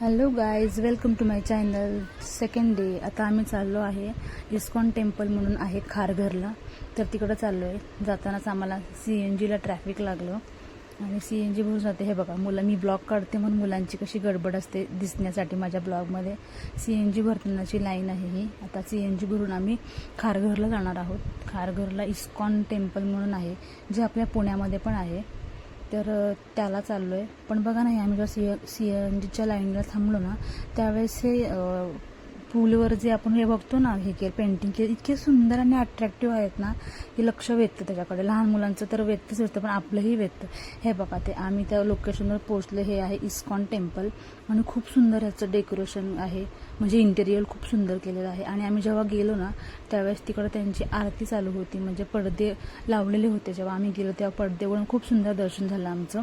Hello guys welcome to my channel second day आता आम्ही चाललो आहे इस्कॉन टेम्पल म्हणून आहे खारघरला. तर तिकडं चाललो आहे जातानाच आम्हाला सी एन जीला ट्रॅफिक लागलं. आणि सी एन जी भरून जाते. हे बघा मुलं मी ब्लॉग काढते म्हणून मुलांची कशी गडबड असते दिसण्यासाठी माझ्या ब्लॉगमध्ये सी एन जी भरतानाची लाईन आहे ही. आता सी एन जी भरून आम्ही खारघरला जाणार आहोत. खारघरला इस्कॉन टेम्पल म्हणून आहे जे आपल्या पुण्यामध्ये पण आहे. तर त्याला चाललो आहे पण बघा नाही आम्ही जेव्हा सी सी एन जीच्या लाईनला थांबलो ना त्यावेळेस हे पूलवर जे आपण हे बघतो ना हे केलं पेंटिंग केलं इतके सुंदर आणि अट्रॅक्टिव्ह आहेत ना हे लक्ष वेधतं त्याच्याकडे. लहान मुलांचं तर वेधतंच वेधतं पण आपलंही वेधतं. हे बघा ते आम्ही त्या लोकेशनवर पोहोचलो. हे आहे इस्कॉन टेम्पल आणि खूप सुंदर ह्याचं डेकोरेशन आहे. म्हणजे इंटेरियर खूप सुंदर केलेलं आहे. आणि आम्ही जेव्हा गेलो ना त्यावेळेस तिकडं त्यांची आरती चालू होती. म्हणजे पडदे लावलेले होते. जेव्हा आम्ही गेलो तेव्हा पडदेवरून खूप सुंदर दर्शन झालं आमचं.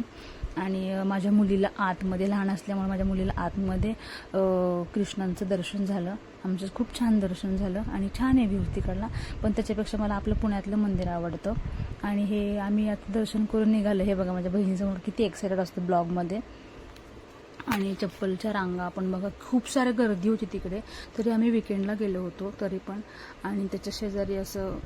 आणि माझ्या मुलीला आतमध्ये लहान असल्यामुळे माझ्या मुलीला आतमध्ये कृष्णांचं दर्शन झालं. आमचं खूप छान दर्शन झालं आणि छान आहे व्ह्यू तिकडला पण त्याच्यापेक्षा मला आपलं पुण्यातलं मंदिर आवडतं. आणि हे आम्ही आता दर्शन करून निघालं. हे बघा माझ्या बहिणीसमोर किती एक्सायटेड असतं ब्लॉगमध्ये. आणि चप्पलच्या रांगा आपण बघा खूप साऱ्या गर्दी होती तिकडे. तरी आम्ही विकेंडला गेलो होतो तरी पण. आणि त्याच्या शेजारी असं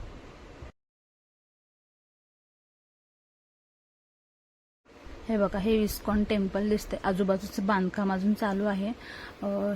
हे बघा हे इस्कॉन टेम्पल दिसते आजूबाजूचं बांधकाम अजून चालू आहे.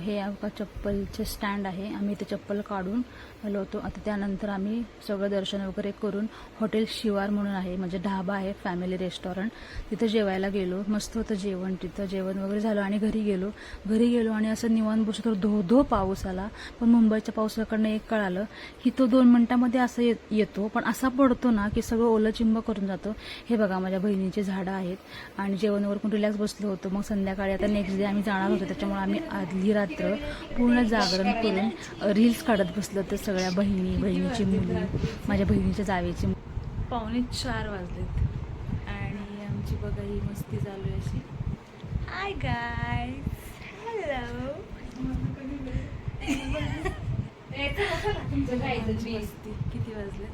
हे बघा चप्पलचे स्टँड आहे. आम्ही ते चप्पल काढून आलो होतो. आता त्यानंतर आम्ही सगळं दर्शन वगैरे करून हॉटेल शिवार म्हणून आहे. म्हणजे ढाबा आहे फॅमिली रेस्टॉरंट तिथं जेवायला गेलो. मस्त होतं जेवण तिथं. जेवण वगैरे झालं आणि घरी गेलो. घरी गेलो आणि असं निवांत बसतो तर धो धो पाऊस आला. पण मुंबईच्या पावसाकडनं एक कळालं की तो दोन मिनिटांमध्ये असं येतो. पण असा पडतो ना की सगळं ओलं चिंब करून जातो. हे बघा माझ्या बहिणीचे झाडं आहेत. आणि जेवणावर पण रिलॅक्स बसलो होतो मग संध्याकाळी आता नेक्स्ट डे आम्ही जाणार होतो. त्याच्यामुळे आम्ही आदली रात्र पूर्ण जागरण करून रील्स काढत बसलो तर सगळ्या बहिणी बहिणीची मुली माझ्या बहिणीच्या जावेची मुलं. पावणे चार वाजलेत. आणि आमची बघा ही मस्ती चालू आहे अशी. हाय गाय हॅलो मस्ती. किती वाजले